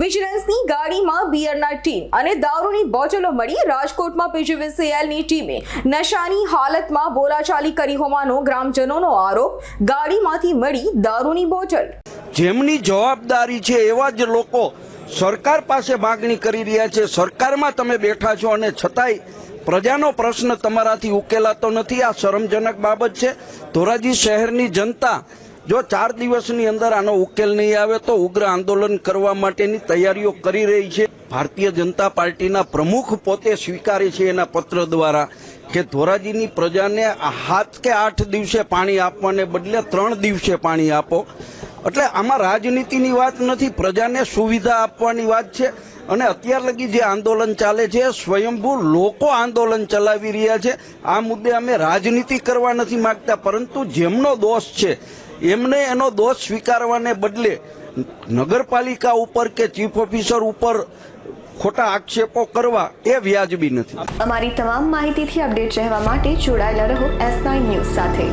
વિજિલન્સની ગાડીમાં બિયરના ટીન અને દારૂની બોટલો મળી રાજકોટમાં પીજીવીસીએલની ટીમે નશાની હાલતમાં બોલાચાલી કરી હોવાનો ગ્રામજનોનો આરોપ. ગાડીમાંથી મળી દારૂની બોટલ. જેમની જવાબદારી છે એવા જ લોકો સરકાર પાસે માગણી કરી રહ્યા છે. સરકારમાં તમે બેઠા છો અને છતાંય પ્રજાનો પ્રશ્ન તમારાથી ઉકેલાતો નથી. આ શરમજનક બાબત છે. ધોરાજી શહેરની જનતા જો ચાર દિવસની અંદર આનો ઉકેલ નહીં આવે તો ઉગ્ર આંદોલન કરવા માટેની તૈયારીઓ કરી રહી છે. ભારતીય જનતા પાર્ટીના પ્રમુખ પોતે સ્વીકારે છે એના પત્ર દ્વારા કે ધોરાજીની પ્રજાને હાથ કે આઠ દિવસે પાણી આપવાને બદલે ત્રણ દિવસે પાણી આપો. એટલે આમાં રાજનીતિની વાત નથી, પ્રજાને સુવિધા આપવાની વાત છે. અને અત્યાર લગી જે આંદોલન ચાલે છે, સ્વયંભૂ લોકો આંદોલન ચલાવી રહ્યા છે. આ મુદ્દે અમે રાજનીતિ કરવા નથી માંગતા, પરંતુ જેમનો દોષ છે, એમને એનો દોષ સ્વીકારવાને બદલે નગરપાલિકા ઉપર કે ચીફ ઓફિસર ઉપર ખોટા આક્ષેપો કરવા એ વ્યાજબી નથી. અમારી તમામ માહિતીથી અપડેટ રહેવા માટે જોડાયેલા રહો એસ ન્યૂઝ સાથે.